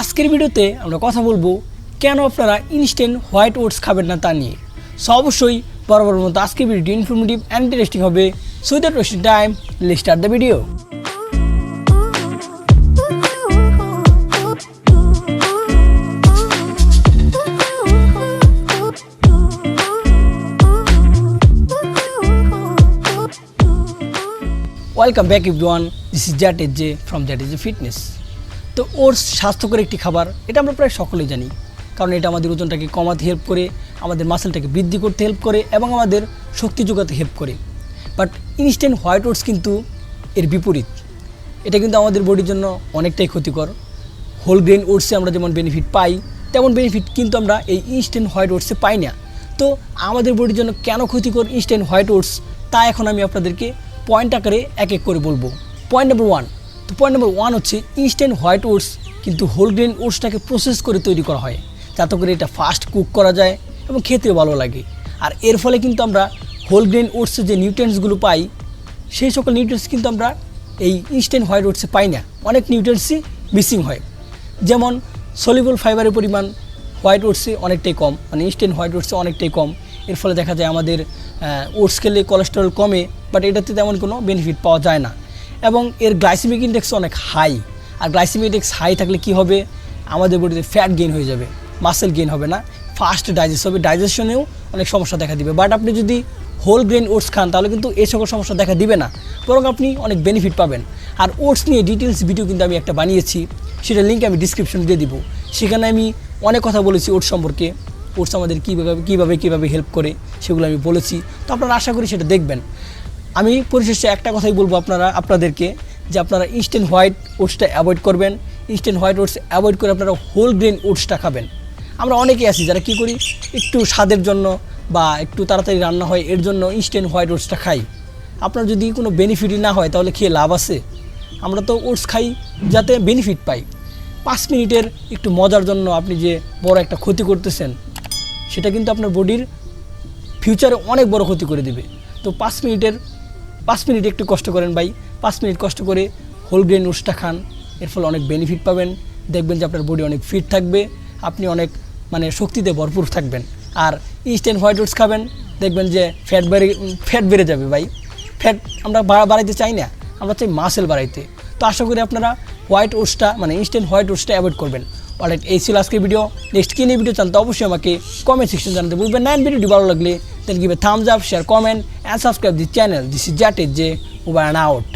আজকের ভিডিওতে আমরা কথা বলব কেন আপনারা ইনস্ট্যান্ট হোয়াইট ওটস খাবেন না তা নিয়ে। সো অবশ্যই বরাবর মতো আজকের ভিডিওটি ইনফরমেটিভ অ্যান্ড ইন্টারেস্টিং হবে। So that wasting time let start the video welcome back everyone this is জ্যাট এজ জে ফ্রম তো ওটস স্বাস্থ্যকর একটি খাবার, এটা আমরা প্রায় সকলেই জানি। কারণ এটা আমাদের ওজনটাকে কমাতে হেল্প করে, আমাদের মাসেলটাকে বৃদ্ধি করতে হেল্প করে, এবং আমাদের শক্তি যোগাতে হেল্প করে। বাট ইনস্ট্যান্ট হোয়াইট ওটস কিন্তু এর বিপরীত। এটা কিন্তু আমাদের বডির জন্য অনেকটাই ক্ষতিকর। হোল গ্রেন ওটসে আমরা যেমন বেনিফিট পাই, তেমন বেনিফিট কিন্তু আমরা এই ইনস্ট্যান্ট হোয়াইট ওটসে পাই না। তো আমাদের বডির জন্য কেন ক্ষতিকর ইনস্ট্যান্ট হোয়াইট ওটস তা এখন আমি আপনাদেরকে পয়েন্ট আকারে এক এক করে বলব। পয়েন্ট নাম্বার ওয়ান তো পয়েন্ট নাম্বার ওয়ান হচ্ছে ইনস্ট্যান্ট হোয়াইট ওটস কিন্তু হোল গ্রেন ওটসটাকে প্রসেস করে তৈরি করা হয়। যাতে করে এটা ফাস্ট কুক করা যায় এবং খেতেও ভালো লাগে। আর এর ফলে কিন্তু আমরা হোল গ্রেন ওটসের যে নিউট্রিয়েন্টসগুলো পাই, সেই সকল নিউট্রিয়েন্টস কিন্তু আমরা এই ইনস্ট্যান্ট হোয়াইট ওটসে পাই না। অনেক নিউট্রিয়েন্টসই মিসিং হয়। যেমন সলিবল ফাইবারের পরিমাণ হোয়াইট ওটসে অনেকটাই কম মানে ইনস্ট্যান্ট হোয়াইট ওটসে অনেকটাই কম। এর ফলে দেখা যায় আমাদের ওটস খেলে কোলেস্টেরল কমে বাট এটাতে তেমন কোনো বেনিফিট পাওয়া যায় না। এবং এর গ্লাইসেমিক ইন্ডেক্স অনেক হাই আর গ্লাইসেমিক ইন্ডেক্স হাই থাকলে কি হবে? আমাদের বডিতে ফ্যাট গেইন হয়ে যাবে মাসেল গেইন হবে না ফাস্ট ডাইজেস্ট হবে। ডাইজেশনেও অনেক সমস্যা দেখা দিবে। বাট আপনি যদি হোল গ্রেন ওটস খান, তাহলে কিন্তু এই সকল সমস্যা দেখা দিবে না। বরং আপনি অনেক বেনিফিট পাবেন। আর ওটস নিয়ে ডিটেলস ভিডিও কিন্তু আমি একটা বানিয়েছি সেটা লিঙ্ক আমি ডিসক্রিপশন দিয়ে দিব। সেখানে আমি অনেক কথা বলেছি ওটস সম্পর্কে। ওটস আমাদের কীভাবে কীভাবে কীভাবে হেল্প করে, সেগুলো আমি বলেছি। তো আপনারা আশা করি সেটা দেখবেন। আমি পরিশেষে একটা কথাই বলব আপনারা, আপনাদেরকে, যে আপনারা ইনস্ট্যান্ট হোয়াইট ওটসটা অ্যাভয়েড করবেন। ইনস্ট্যান্ট হোয়াইট ওটস অ্যাভয়েড করে আপনারা হোল গ্রেন ওটসটা খাবেন। আমরা অনেকেই আছি যারা কী করি, একটু স্বাদের জন্য বা একটু তাড়াতাড়ি রান্না হয়, এর জন্য ইনস্ট্যান্ট হোয়াইট ওটসটা খাই। আপনার যদি কোনো বেনিফিটই না হয়, তাহলে খেয়ে লাভ আছে। আমরা তো ওটস খাই যাতে বেনিফিট পাই। পাঁচ মিনিটের একটু মজার জন্য আপনি যে বড় একটা ক্ষতি করতেছেন, সেটা কিন্তু আপনার বডির ফিউচারে অনেক বড় ক্ষতি করে দেবে। তো পাঁচ মিনিটের পাঁচ মিনিট একটু কষ্ট করেন ভাই। পাঁচ মিনিট কষ্ট করে হোল গ্রেন ওটসটা খান। এর ফলে অনেক বেনিফিট পাবেন। দেখবেন যে আপনার বডি অনেক ফিট থাকবে। আপনি অনেক মানে শক্তিতে ভরপুর থাকবেন। আর ইনস্ট্যান্ট হোয়াইট ওটস খাবেন। দেখবেন যে ফ্যাট বেড়ে ফ্যাট বেড়ে যাবে ভাই। ফ্যাট আমরা বাড়া- বাড়াইতে চাই না। আমরা চাই মাসেল বাড়াইতে। তো আশা করি আপনারা হোয়াইট ওটসটা মানে ইনস্ট্যান্ট হোয়াইট ওটসটা অ্যাভয়েড করবেন। অলরাইট এই ছিল আজকের ভিডিও নেক্সট কী নিয়ে ভিডিও চান তো অবশ্যই আমাকে কমেন্ট সেকশন জানাতে বলবেন নাইন ভিডিওটি ভালো লাগলে then give thumbs up share comment subscribe the channel this is জ্যাট is জে ওভার অ্যান্ড আউট